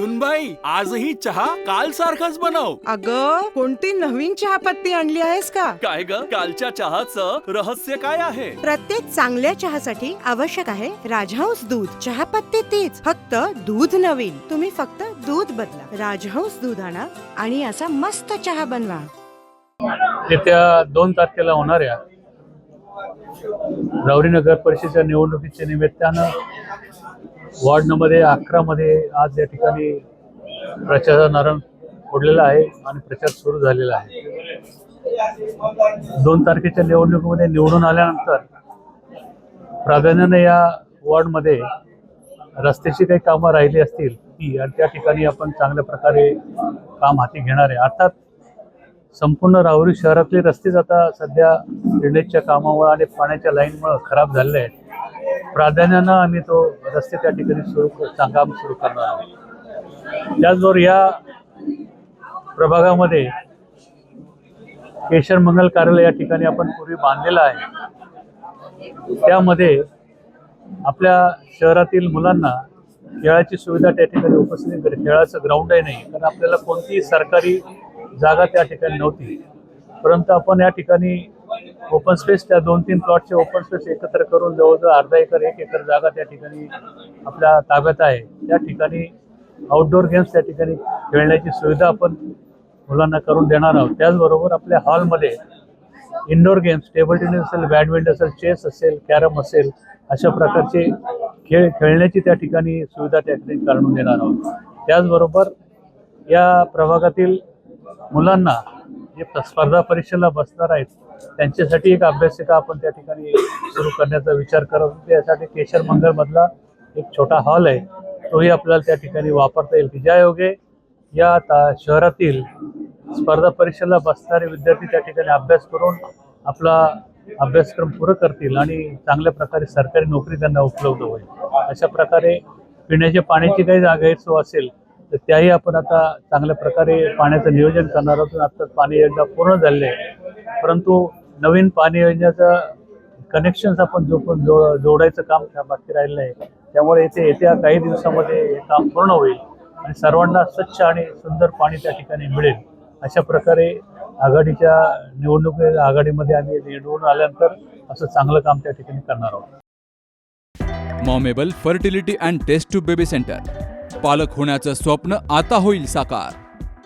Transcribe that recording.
सुनबाई आजही चहा काल सारखाच बनव. अग कोणती नवीन चहापत्ती आणली आहेस का? काय ग? कालच्या चहाचं रहस्य काय आहे? प्रत्येक चांगल्या चहासाठी आवश्यक आहे राजहंस दूध. चहापत्ती तीच फक्त दूध नवीन. तुम्ही फक्त दूध बदला. राजहंस दूध आणा आणि असा मस्त चहा बनवा. येत्या दोन तारखेला होणाऱ्या रावरी नगर परिषदेच्या निवडणुकीच्या निमित्तानं वॉर्ड नंबर अकरा मध्ये आज या ठिकाणी प्रचाराचा नारण फोडलेला आहे आणि प्रचार सुरू झालेला आहे. दोन तारखेच्या निवडणुकीमध्ये निवडून आल्यानंतर प्राधान्याने या वॉर्डमध्ये रस्त्याची काही कामं राहिली असतील ती आणि त्या ठिकाणी आपण चांगल्या प्रकारे काम हाती घेणार आहे. अर्थात संपूर्ण राहुरी शहरातले रस्तेच आता सध्या ड्रेनेजच्या कामामुळे आणि पाण्याच्या लाईनमुळे खराब झालेले आहेत. प्राधान्यानं आम्ही तो रस्ते त्या ठिकाणी सुरू क- काम सुरू करणार आहोत. त्याचबरोबर या प्रभागामध्ये केशर मंगल कार्यालय या ठिकाणी आपण पूर्वी बांधलेलं आहे. त्यामध्ये आपल्या शहरातील मुलांना खेळाची सुविधा त्या ठिकाणी उपस्थित खेळाचं ग्राउंडही नाही. कारण आपल्याला कोणतीही सरकारी जागा त्या ठिकाणी नव्हती. परंतु आपण या ठिकाणी ओपन स्पेस त्या दोन तीन प्लॉटचे ओपन स्पेस एकत्र करून जवळजवळ अर्धा एकर एक एकर जागा त्या ठिकाणी आपल्या ताब्यात आहे. त्या ठिकाणी आउटडोर गेम्स त्या ठिकाणी खेळण्याची सुविधा आपण मुलांना करून देणार आहोत. त्याचबरोबर आपल्या हॉलमध्ये इनडोर गेम्स टेबल टेनिस असेल बॅडमिंटन असेल चेस असेल कॅरम असेल अशा प्रकारचे खेळ खेळण्याची त्या ठिकाणी सुविधा त्या ठिकाणी करून देणार आहोत. त्याचबरोबर या प्रभागातील मुलांना जे प- स्पर्धा परीक्षेला बसणार आहेत त्यांच्यासाठी एक अभ्यासिका आपण त्या ठिकाणी सुरू करण्याचा विचार करत होतो. त्यासाठी केशर मंगलमधला एक छोटा हॉल आहे. तोही आपल्याला त्या ठिकाणी वापरता येईल. की ज्या योगे या ता शहरातील स्पर्धा परीक्षेला बसणारे विद्यार्थी त्या ठिकाणी अभ्यास करून आपला अभ्यासक्रम पुरं करतील आणि चांगल्या प्रकारे सरकारी नोकरी त्यांना उपलब्ध होईल. अशा प्रकारे पिण्याच्या पाण्याची काही जागा गैरसोय असेल तर त्याही आपण आता चांगल्या प्रकारे पाण्याचं नियोजन करणार आहोत. आत्ताच पाणी एकदा पूर्ण झाले आहे. परंतु नवीन पाणी योजनेचं कनेक्शन्स आपण जो जोड जोडायचं काम त्या बाकी राहिलं आहे. त्यामुळे येथे येत्या काही दिवसामध्ये हे काम पूर्ण होईल आणि सर्वांना स्वच्छ आणि सुंदर पाणी त्या ठिकाणी मिळेल. अशा प्रकारे आघाडीच्या निवडणुकी आघाडीमध्ये आम्ही निवडून आल्यानंतर असं चांगलं काम त्या ठिकाणी करणार आहोत. Momable fertility and test tube baby centre. पालक होण्याचं स्वप्न आता होईल साकार.